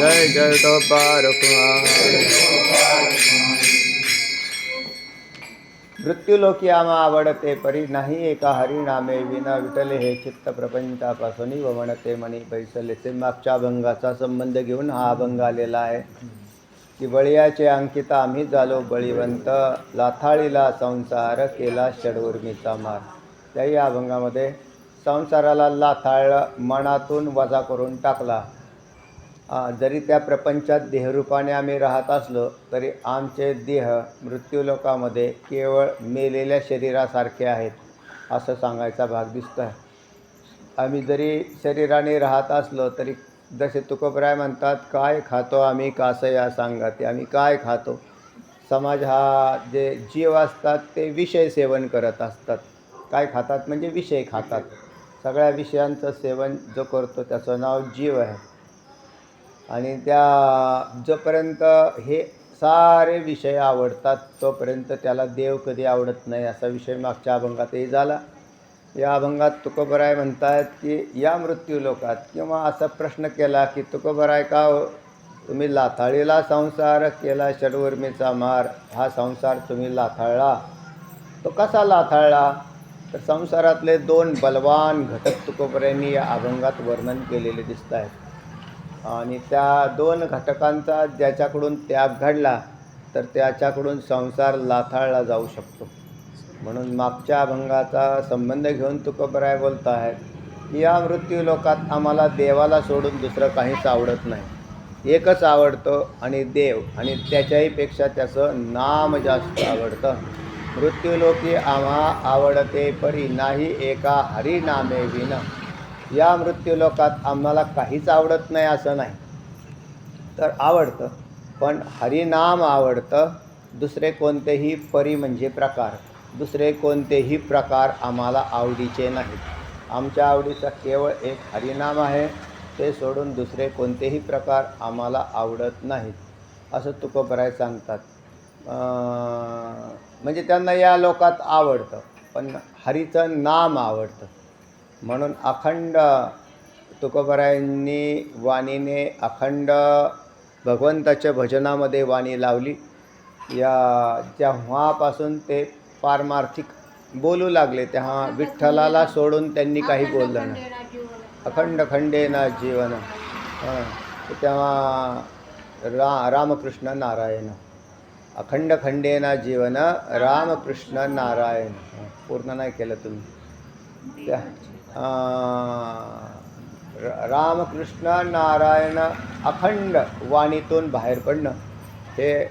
जय जय तो पारकुमार मृत्यूलोकी आम्हा आवडते परी नाही एका हरिनामे विना विटले हे चित्त प्रपंचापासून व म्हणते मणी बैसले. ते मागच्या अभंगाचा संबंध घेऊन हा अभंग आलेला आहे. की बळियाचे अंकित आम्ही झालो बळीवंत लाथाळीला संसार केला षडवर्मीचा मार. त्याही अभंगामध्ये संसाराला लाथाळ मनातून वजा करून टाकला. जरी त्या प्रपंचात देहरूपाने आम्ही राहत असलो तरी आमचे देह मृत्यूलोकामध्ये केवळ मेलेल्या शरीरासारखे आहेत असं सांगायचा भाग दिसतो आहे आम्ही जरी शरीराने राहत असलो तरी जसे तुकोबराय म्हणतात काय खातो आम्ही कासं या सांगते? आम्ही काय खातो? समाज हा जे जीव असतात ते विषय सेवन करत असतात. काय खातात म्हणजे विषय खातात. सगळ्या विषयांचं सेवन जो करतो त्याचं नाव जीव आहे. आणि त्या जोपर्यंत हे सारे विषय आवडतात तोपर्यंत त्याला देव कधी आवडत नाही असा विषय मागच्या अभंगातही झाला. या अभंगात तुकोबराय म्हणतात की या मृत्यू लोकात किंवा असा प्रश्न केला की तुकोबराय का हो? तुम्ही लाथाळीला संसार केला षडवर्मीचा मार. हा संसार तुम्ही लाथाळला. तो कसा लाथाळला? तर संसारातले दोन बलवान घटक तुकोबऱ्यांनी या अभंगात वर्णन केलेले दिसत आहेत आणि त्या दोन घटकांचा ज्याच्याकडून त्याग घडला तर त्याच्याकडून संसार लाथाळला जाऊ शकतो. म्हणून मागच्या अभंगाचा संबंध घेऊन तुकोबराय बोलत आहेत की या मृत्यू लोकात आम्हाला देवाला सोडून दुसरं काहीच आवडत नाही. एकच आवडतं आणि देव आणि त्याच्याहीपेक्षा त्याचं नाम जास्त आवडतं. मृत्यूलोकी आम्हा आवडते परी नाही एका हरिनामे विना. या मृत्यूलोकात आम्हाला काहीच आवडत नाही असं नाही. तर आवडतं पण हरिनाम आवडतं. दुसरे कोणतेही परी म्हणजे प्रकार. दुसरे कोणतेही प्रकार आम्हाला आवडीचे नाहीत. आमच्या आवडीचा केवळ एक हरिनाम आहे. ते सोडून दुसरे कोणतेही प्रकार आम्हाला आवडत नाहीत असं तुकोबराय सांगतात. म्हणजे त्यांना या लोकात आवडतं पण हरीचं नाम आवडतं. म्हणून अखंड तुकोबरायांनी वाणीने अखंड भगवंताच्या भजनामध्ये वाणी लावली. या जेव्हापासून ते पारमार्थिक बोलू लागले. तेव्हा विठ्ठलाला सोडून त्यांनी काही बोललं नाही. अखंड खंडेन जीवन. तेव्हा रा रामकृष्ण नारायण. अखंड खंडेन जीवन रामकृष्ण नारायण. पूर्ण नाही केलं तुम्ही. त्या रामकृष्ण नारायण अखंड वाणीतून बाहेर पडणं हे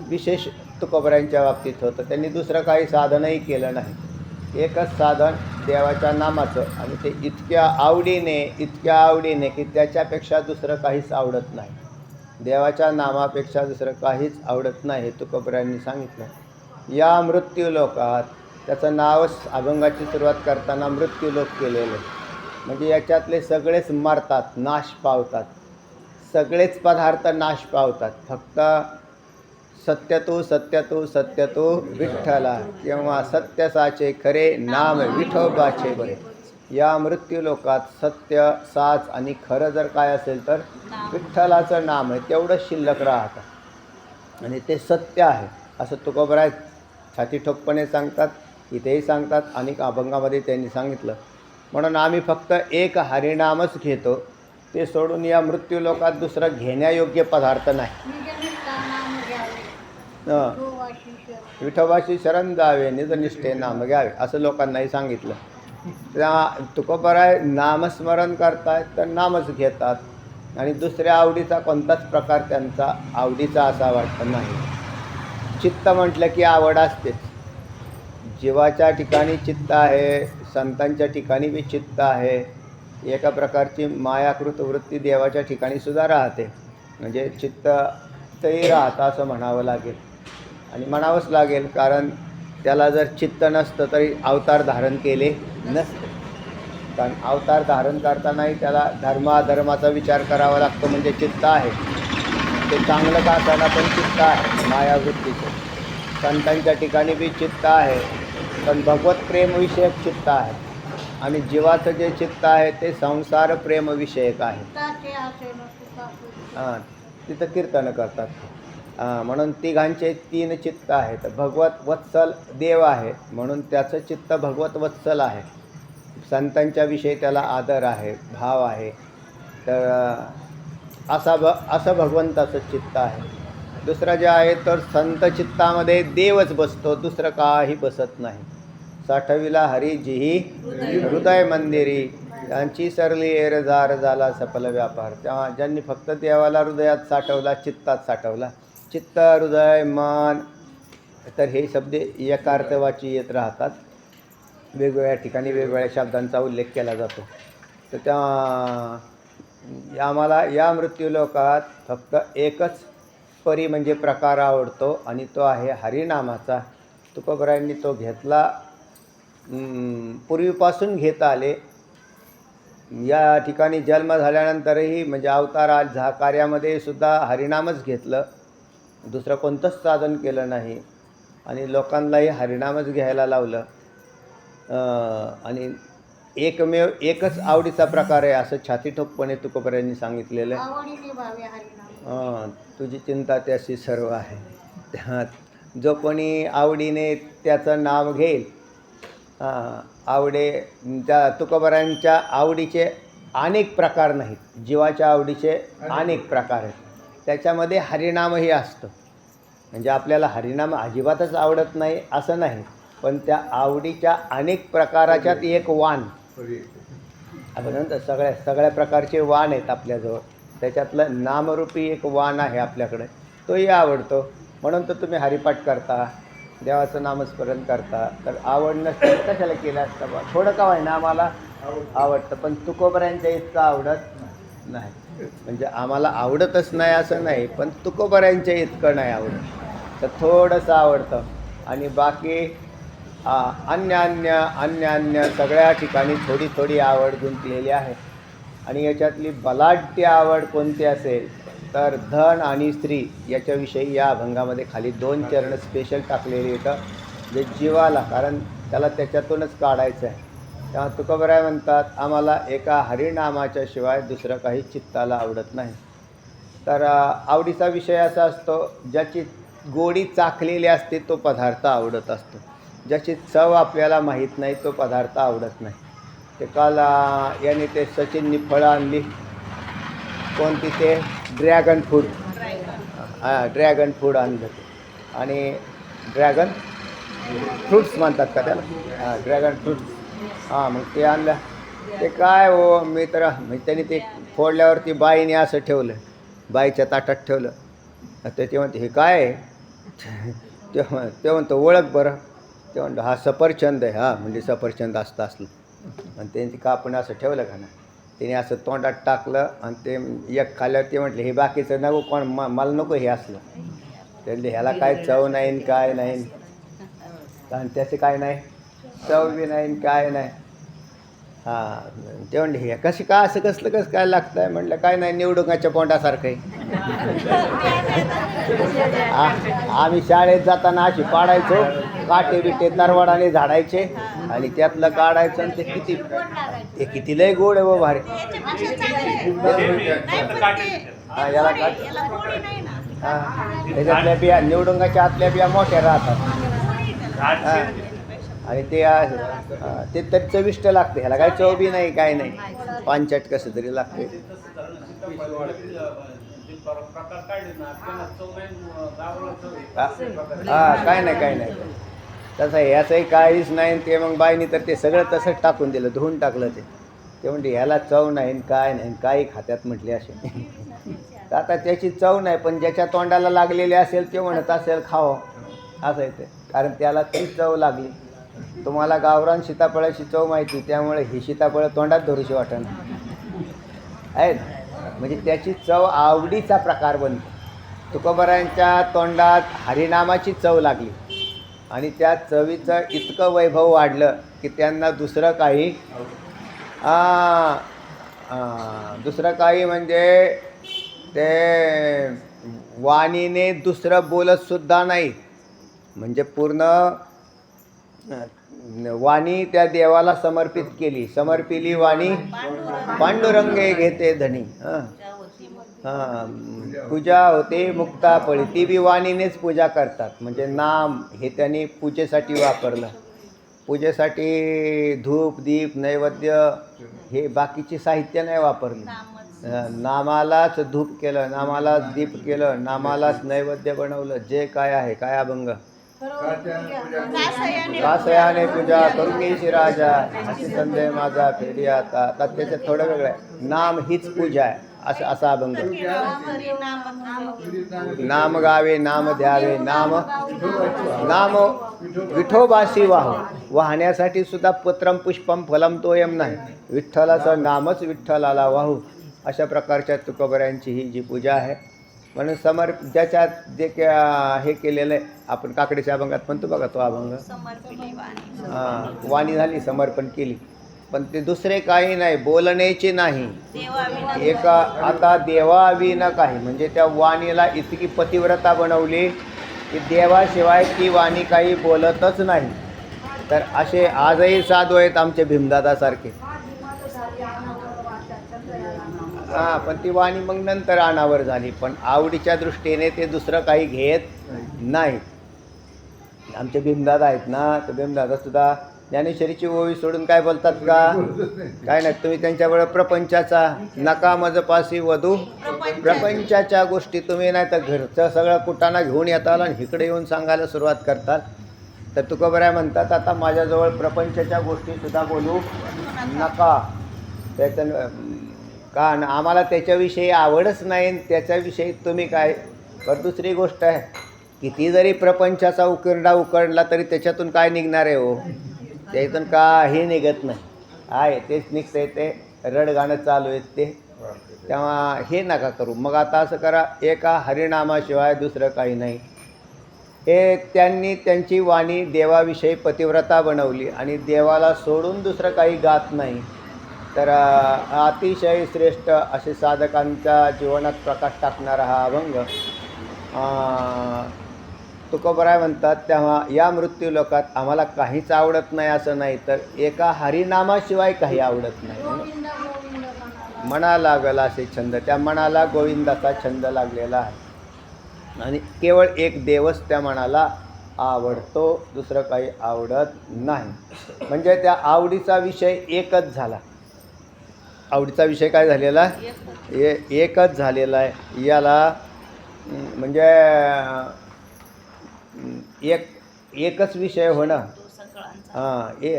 विशेष तुकोबऱ्यांच्या बाबतीत होतं त्यांनी दुसरं काही साधनही केलं नाही. एकच साधन देवाच्या नामाचं. आणि ते इतक्या आवडीने इतक्या आवडीने की त्याच्यापेक्षा दुसरं काहीच आवडत नाही. देवाच्या नामापेक्षा दुसरं काहीच आवडत नाही हे तुकोबऱ्यांनी सांगितलं. या मृत्यूलोकात त्याचं नावच अभंगाची सुरुवात करताना मृत्यूलोक केलेलं. म्हणजे याच्यातले सगळेच मरतात नाश पावतात. सगळेच पदार्थ नाश पावतात. फक्त सत्यतो सत्यतो सत्यतो विठ्ठला किंवा सत्य साचे खरे नाम विठोबाचे बरे. या मृत्यू लोकात सत्य साच आणि खरं जर काय असेल तर विठ्ठलाचं नाम आहे तेवढं शिल्लक राहतं. आणि ते सत्य आहे असं तुकोबराय छाती ठोकपणे सांगतात. इथेही सांगतात. अनेक अभंगामध्ये त्यांनी सांगितलं. म्हणून आम्ही फक्त एक हरिनामच घेतो. ते सोडून या मृत्यू लोकात दुसरं घेण्यायोग्य पदार्थ नाही. विठोबाशी शरण जावे निजनिष्ठे नाम घ्यावे असं लोकांनाही सांगितलं. त्या तुकोबराय नामस्मरण करतायत तर नामच घेतात. आणि दुसऱ्या आवडीचा कोणताच प्रकार त्यांचा आवडीचा असा वाटत नाही. चित्त म्हटलं की आवड असतेच. जीवाच्या ठिकाणी चित्त आहे संतांच्या ठिकाणी बी चित्त आहे. एका प्रकारची मायाकृत वृत्ती देवाच्या ठिकाणी सुद्धा राहते. म्हणजे चित्त तेही राहतं असं म्हणावं लागेल. आणि म्हणावंच लागेल कारण त्याला जर चित्त नसतं तरी अवतार धारण केले नसते. कारण अवतार धारण करतानाही त्याला धर्माधर्माचा विचार करावा लागतो म्हणजे चित्त आहे. ते चांगलं का पण चित्त आहे मायावृत्तीचं. संतांच्या ठिकाणी बी चित्त आहे. पण भगवत प्रेमविषयक चित्त आहे. आणि जीवाचं जे चित्त आहे ते संसार प्रेमविषयक आहे. हां तिथं कीर्तन करतात. हां म्हणून तिघांचे तीन चित्त आहेत. भगवत वत्सल देव आहे म्हणून त्याचं चित्त भगवत वत्सल आहे. संतांच्या विषयी त्याला आदर आहे भाव आहे. तर असा भ असं भगवंताचं चित्त आहे. दुसरं जे आहे तर संत चित्तामध्ये देवच बसतो दुसरं काही बसत नाही. साठविला हरी जिही हृदय मंदिरी. त्यांची सरली एरजार झाला सफल व्यापार. तेव्हा ज्यांनी फक्त देवाला हृदयात साठवला चित्तात साठवला. चित्त हृदय मन. तर हे शब्द एकार्थवाची येत राहतात. वेगवेगळ्या ठिकाणी वेगवेगळ्या शब्दांचा उल्लेख केला जातो. तर त्या आम्हाला या मृत्यूलोकात फक्त एकच परी म्हणजे प्रकार आवडतो आणि तो आहे हरिनामाचा. तुकोबरायांनी तो घेतला पूर्वीपासून घेत आले. या ठिकाणी जन्म झाल्यानंतरही म्हणजे अवतार आज झा कार्यामध्ये सुद्धा हरिनामच घेतलं. दुसरं कोणतंच साधन केलं नाही. आणि लोकांनाही हरिनामच घ्यायला लावलं. आणि एकमेव एकच आवडीचा प्रकार आहे असं छाती ठोकपणे तुकोबऱ्यांनी सांगितलेलं आहे. तुझी चिंता त्याशी सर्व आहे. त्यात जो कोणी आवडीने त्याचं नाव घेईल आवडे त्या तुकोबरांच्या आवडीचे अनेक प्रकार नाहीत. जीवाच्या आवडीचे अनेक. प्रकार आहेत. त्याच्यामध्ये हरिनामही असतं. म्हणजे आपल्याला हरिनाम अजिबातच आवडत नाही असं नाही. पण त्या आवडीच्या अनेक प्रकाराच्यात एक वाण आपण सगळ्या सगळ्या प्रकारचे वाण आहेत आपल्याजवळ. त्याच्यातलं नामरूपी एक वाण आहे आपल्याकडे. तोही आवडतो. म्हणून तर तुम्ही हरिपाठ करता. देवाचं नामस्मरण करता. तर आवड नसतं कशाला केलं असतं बा? थोडं का होईना आम्हाला आवडतं पण तुकोबऱ्यांच्या इतकं आवडत नाही. म्हणजे आम्हाला आवडतच नाही असं नाही पण तुकोबऱ्यांच्या इतकं नाही आवडत. तर थोडंसं आवडतं. आणि बाकी अन्य अन्य अन्य अन्य सगळ्या ठिकाणी थोडी थोडी आवड गुंतलेली आहे. आणि याच्यातली बलाढ्य आवड कोणती असेल तर धन आणि स्त्री याच्याविषयी या अभंगामध्ये खाली दोन चरण स्पेशल टाकलेली येतं जे जीवाला कारण त्याला त्याच्यातूनच काढायचं आहे तेव्हा तुकोबराय म्हणतात आम्हाला एका हरिनामाच्या शिवाय दुसरं काही चित्ताला आवडत नाही. तर आवडीचा विषय असा असतो ज्याची गोडी चाखलेली असते तो पदार्थ आवडत असतो. ज्याची चव आपल्याला माहीत नाही तो पदार्थ आवडत नाही. ते काल याने ते सचिननी फळं आणली. कोणती ते ड्रॅगन फ्रूट हां ड्रॅगन फ्रूट आणलं आणि ड्रॅगन फ्रूट्स म्हणतात का त्याला? हां ड्रॅगन फ्रूट्स. हां मग ते आणलं. ते काय हो मी तर म्हणजे त्यांनी ते फोडल्यावरती बाईने असं ठेवलं बाईच्या ताटात ठेवलं. त्याचे ते म्हणते हे काय आहे? ते ते म्हणतो ओळख बरं. ते म्हणतो हा सफरचंद आहे. हा म्हणजे सफरचंद असतं असलं. आणि त्यांची कापून असं ठेवलं का ना त्याने असं तोंडात टाकलं आणि ते एक खाल्ल्यावर ते म्हटलं हे बाकीचं नको कोण म मला नको हे असलं. ते ह्याला काय चव नाही काय नाही. कारण त्याचे काय नाही? चव बी नाही काय नाही. हां ते म्हणले हे कसे का असं कसलं कसं काय लागतं आहे म्हटलं काय नाही निवडुंगाच्या पोंडासारखं आहे. आम्ही शाळेत जाताना अशी पाडायचो. काटे बिटे तरवाडाने झाडायचे आणि त्यातलं काढायचं आणि ते किती ते किती लय गोड आहे व भारी. हा याला काट. हा. त्याच्यातल्या बिया निवडुंगाच्या आतल्या बिया मोठ्या राहतात. हा. आणि ते ते तरी चविष्ट लागते. ह्याला काय चव बी नाही काय नाही. पानचट कसं तरी लागते. हा, काय नाही काय नाही. तसं ह्याचंही काहीच नाही ते मग बाईनी तर ते सगळं तसंच टाकून दिलं धुवून टाकलं ते. ते म्हणते ह्याला चव नाही काय नाही काही खात्यात म्हटले असे. तर आता त्याची चव नाही पण ज्याच्या तोंडाला लागलेली असेल ते म्हणत असेल खावं असं आहे ते. कारण त्याला ती चव लागली. तुम्हाला गावरान सीताफळाची चव माहिती त्यामुळे ही सीताफळं तोंडात धरूशी वाटणं. आहे. म्हणजे त्याची चव आवडीचा प्रकार बनतो. तुकोबरांच्या तोंडात हरिनामाची चव लागली. आणि त्या चवीचं इतकं वैभव वाढलं की त्यांना दुसरं काही दुसरं काही म्हणजे ते वाणीने दुसरं बोलतसुद्धा नाही. म्हणजे पूर्ण वाणी त्या देवाला समर्पित केली. समर्पिली वाणी पांडुरंगे घेते धनी. हां. पूजा होते मुक्ता पळी. ती बी वाणीनेच पूजा करतात. म्हणजे नाम हे त्यांनी पूजेसाठी वापरलं. पूजेसाठी धूप दीप नैवेद्य हे बाकीचे साहित्य नाही वापरले. नामालाच धूप केलं नामालाच दीप केलं नामालाच नैवेद्य बनवलं. जे काय आहे काय अभंग? कासयाने पूजा करुणीशी राजा? अशी संदेह माझा फेरी आता. आता त्याच्यात थोडं वेगळं आहे. नाम हीच पूजा आहे. असं असा अभंग. नाम गावे नाम द्यावे नाम नाम विठोबाशी वाह वाहण्यासाठी सुद्धा पत्रम पुष्पम फलम तोयम नाही. विठ्ठलाचं नामच विठ्ठलाला वाहू. अशा प्रकारच्या तुकोबऱ्यांची ही जी पूजा आहे. म्हणून समर ज्याच्यात जे हे केलेलं आहे आपण काकडीच्या अभंगात म्हणतो बघा तो अभंग. हां वाणी झाली समर्पण केली. पण ते दुसरे काही नाही बोलण्याचे नाही. एका आता देवाविना काही. म्हणजे त्या वाणीला इतकी पतिव्रता बनवली की देवाशिवाय ती वाणी काही बोलतच नाही. तर असे आजही साधू आहेत आमचे भीमदादासारखे. हां पण ती वाणी मग नंतर अनावर झाली. पण आवडीच्या दृष्टीने ते दुसरं काही घेत नाही. आमचे भीमदादा आहेत ना तर भीमदादा सुद्धा ज्ञानेश्वरीची ओवी सोडून काय बोलतात का? काय नाही तुम्ही त्यांच्यावर प्रपंचाचा नका मजपासी वधू. प्रपंचाच्या गोष्टी तुम्ही नाही तर घरचं सगळं कुटाणा घेऊन येताल आणि इकडे येऊन सांगायला सुरुवात करताल. तर तुकोबराय म्हणतात आता माझ्याजवळ प्रपंचाच्या गोष्टीसुद्धा बोलू नका. त्याचं का न- आम्हाला त्याच्याविषयी आवडच नाही त्याच्याविषयी तुम्ही काय? तर दुसरी गोष्ट आहे किती जरी प्रपंचाचा उकिरडा उकडला तरी त्याच्यातून काय निघणार आहे हो? त्याच्यातून काही निघत नाही. आहे तेच निघतंय ते रडगाणं चालू आहेत ते. तेव्हा हे नका करू. मग आता असं करा एका हरिनामाशिवाय दुसरं काही नाही. हे त्यांनी त्यांची वाणी देवाविषयी पतिव्रता बनवली आणि देवाला सोडून दुसरं काही गात नाही. तर अतिशय श्रेष्ठ असे साधकांच्या जीवनात प्रकाश टाकणारा हा अभंग. तुकोबराय म्हणतात तेव्हा या मृत्यू लोकात आम्हाला काहीच आवडत नाही असं नाही तर एका हरिनामाशिवाय काही आवडत नाही. मना लागला असे छंद त्या मनाला गोविंदाचा छंद लागलेला आहे. आणि केवळ एक देवच त्या मनाला आवडतो दुसरं काही आवडत नाही. म्हणजे त्या आवडीचा विषय एकच झाला. आवडीचा विषय काय झालेला? ए एकच झालेला आहे. याला म्हणजे एक एकच विषय होणं हां ए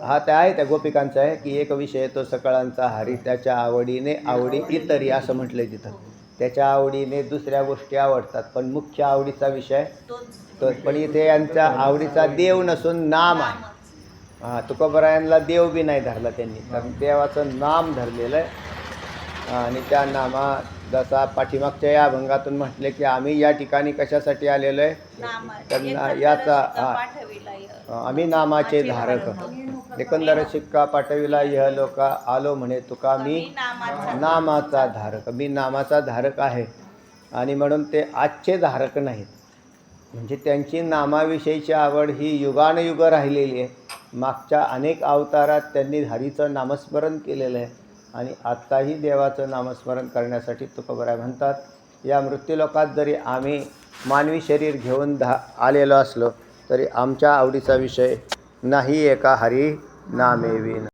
हा त्या आहे त्या गोपिकांचा आहे की एक विषय तो सकाळांचा हरी त्याच्या आवडीने आवडी इतरी असं म्हटलंय तिथं. त्याच्या आवडीने दुसऱ्या गोष्टी आवडतात पण मुख्य आवडीचा विषय तो पण इथे यांचा आवडीचा देव नसून नाम आहे. हां तुकोबरायांना देव बी नाही धरला त्यांनी. तर देवाचं नाम धरलेलं आहे. आणि त्या नामा जसा पाठीमागच्या या अभंगातून म्हटले की आम्ही या ठिकाणी कशासाठी आलेलो आहे? तर याचा- हा. आम्ही नामाचे धारक एकंदर शिक्का पाठविला यह लोका आलो म्हणे तुका मी नामाचा. धारक. मी नामाचा धारक आहे. आणि म्हणून ते आजचे धारक नाहीत. म्हणजे त्यांची नामाविषयीची आवड ही युगानयुग राहिलेली आहे. मागच्या अनेक अवतारात त्यांनी हरीचं नामस्मरण केलेलं आहे. आणि आत्ताही देवाचं नामस्मरण करण्यासाठी तुकोबराय म्हणतात या मृत्यूलोकात जरी आम्ही मानवी शरीर घेऊन धा आलेलो असलो तरी आमच्या आवडीचा विषय नाही एका हरी नामेविन